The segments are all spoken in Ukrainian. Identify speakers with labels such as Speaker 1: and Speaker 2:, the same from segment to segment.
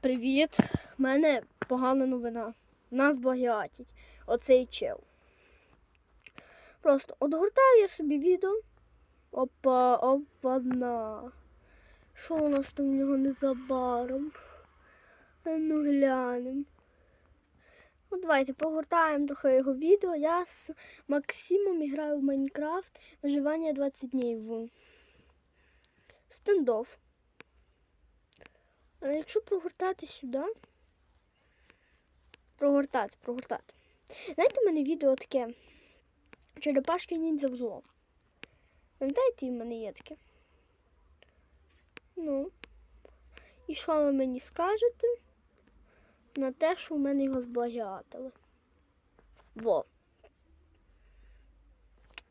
Speaker 1: Привіт. У мене погана новина. Нас благіатять. Оцей чел. Просто отгортаю собі відео. Опа, опа, на. Що у нас там в нього незабаром? Ну глянем. Ну, давайте погортаємо трохи його відео. Я з Максимом граю в Майнкрафт виживання 20 днів. Стендов. А якщо прогортати сюди. Прогортати, прогортати. Знаєте, в мене відео таке. Черепашки ніндзя взлом. Пам'ятаєте, в мене є таке? Ну. І що ви мені скажете? На те, що в мене його зблагіатили. Во.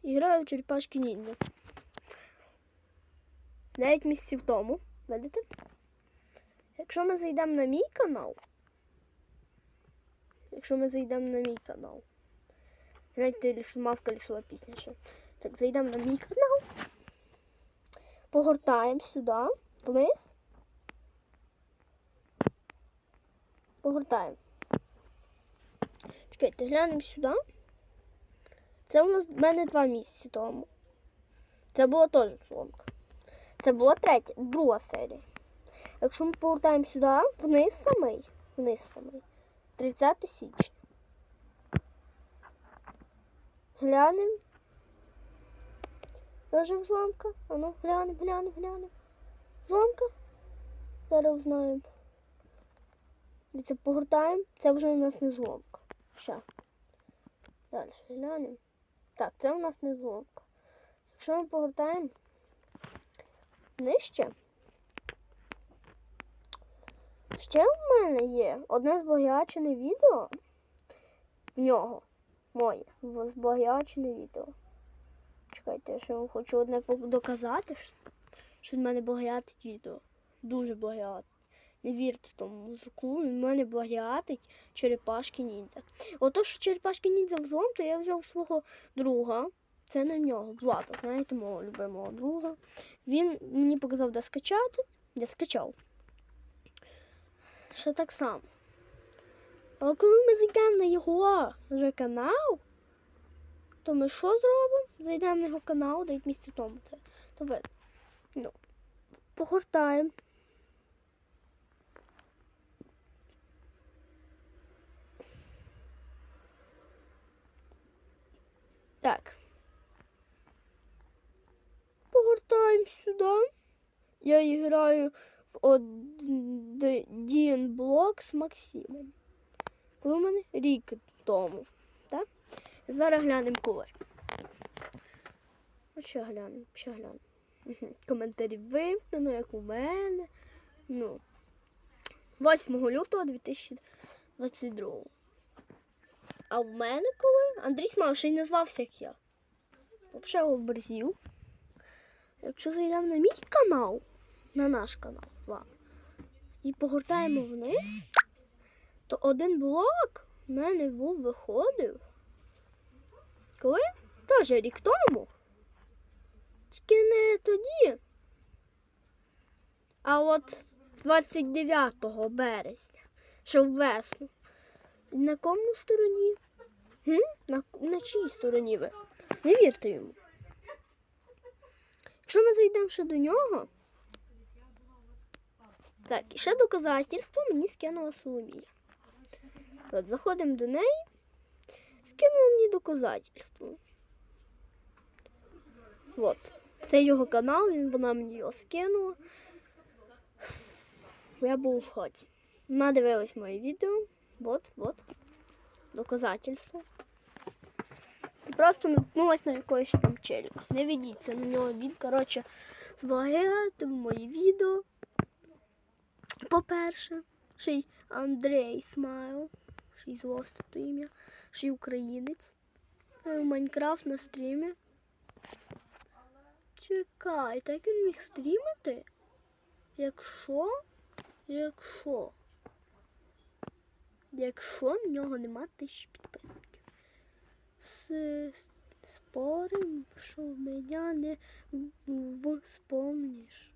Speaker 1: І граю в черепашки ніндзя. Дев'ять місяців тому. Видите? Якщо ми зайдемо на мій канал, якщо ми зайдемо на мій канал, гляньте лісомавка лісова пісня ще. Так, зайдемо на мій канал, погортаємо сюди, вниз, погортаємо. Чекайте, глянемо сюди. Це у нас в мене два місяці тому. Це була теж зломка. Це була третя, друга серія. Якщо ми повертаємо сюди, вниз самий, вниз самий, 30 січня. Глянемо. Взломка. А ну, глянемо, глянемо, глянемо. Взломка. Зараз узнаємо. Це погортаємо. Це вже у нас не зломка. Ще. Далі глянемо. Так, це у нас не зломка. Якщо ми погортаємо нижче. Ще в мене є одне збагачене відео в нього. Моє збагачене відео. Чекайте, я вам хочу одне доказати, що- в мене благятить відео. Дуже благятить. Не вірте тому мужику, в мене благятить черепашки ніндзя. Ото, що черепашки ніндзя взлом, то я взяв свого друга. Це не в нього, Влада, знаєте, мого любимого друга. Він мені показав, де скачати. Я скачав. Що так само. Але коли ми зайдемо на його вже канал, то ми що зробимо? Зайдемо на його канал, дають місце тому. Це, то видно. Ну, погортаємо. Так. Погортаємо сюди. Я граю в один блок з Максимом. Коли у мене рік тому. Так? Зараз глянемо коли. От ще глянемо, ще глянемо. Коментарі вимкнено, як у мене. Ну. 8 лютого 2022. А в мене коли? Андрій Смав ще й назвався як я. Взагалі обрзів. Якщо зайдемо на мій канал, на наш канал і погортаємо вниз, то один блок в мене був виходив. Коли? Теж рік тому. Тільки не тоді. А от 29 березня, ще весну. На кому стороні? Хм? На, на чиїй стороні ви? Не вірте йому. Якщо ми зайдемо ще до нього. Так, і ще доказательство мені скинула Соломія. От, заходимо до неї. Скинула мені доказательство. От. Це його канал, він, вона мені його скинула. Я був в ході. Вона дивилась моє відео. От, от. Доказательство. І просто наткнулась на якогось там челіка. Не ведіться на нього. Він, коротше, збагає мої відео. По-перше, ще й Андрей Смайл, ще й злосте то ім'я, ще й українець. Е, Майнкрафт на стрімі. Чекай, так він міг стрімити? Якщо? Якщо? Якщо на нього нема тисяч підписників. Спорим, що мене не вспомніш.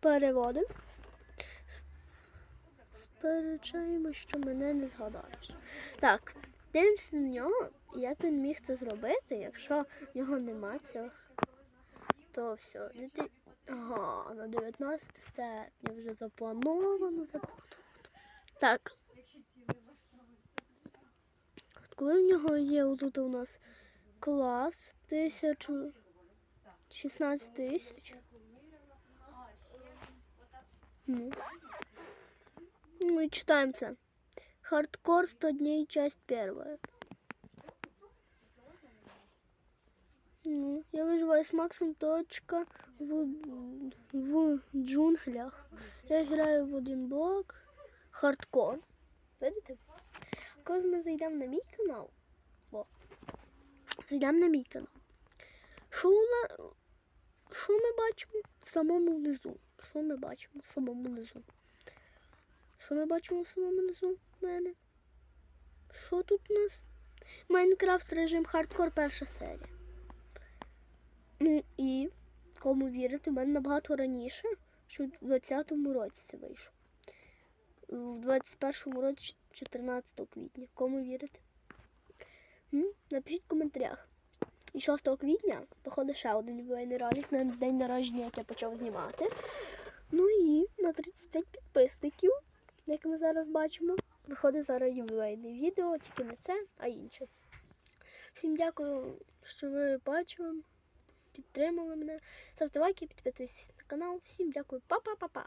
Speaker 1: Переводимо. Сперечаємо, що мене не згадаєш. Так, дивимося на нього, як він міг це зробити, якщо в нього нема цього. То все. Ну, Ага, на 19 серпня вже заплановано, заплановано. Так. От коли в нього є тут у нас клас тисячу 16 тисяч. Ну. Ну и читаем. Хардкор 100 дней, часть первая. Ну, я выживаю с Максом точка в, в джунглях. Я граю в один блок. Хардкор. Видите? Коли ми зайдемо на мій канал. О, зайдемо на мій канал. Що, на, що ми бачимо в самому низу? Що ми бачимо в самому низу? Що ми бачимо в самому низу мене? Що тут у нас? Майнкрафт режим хардкор перша серія. Ну і кому вірити, в мене набагато раніше, що в 20-му році це вийшло. В 21-му році 14 квітня. Кому вірити? Напишіть в коментарях. І 6 квітня виходить ще один ювілейний ролик на день народження, як я почав знімати. Ну і на 35 підписників, як ми зараз бачимо, виходить зараз ювілейне відео, тільки не це, а інше. Всім дякую, що ви бачили, підтримали мене. Ставте лайки, підписуйтесь на канал. Всім дякую, па-па-па-па.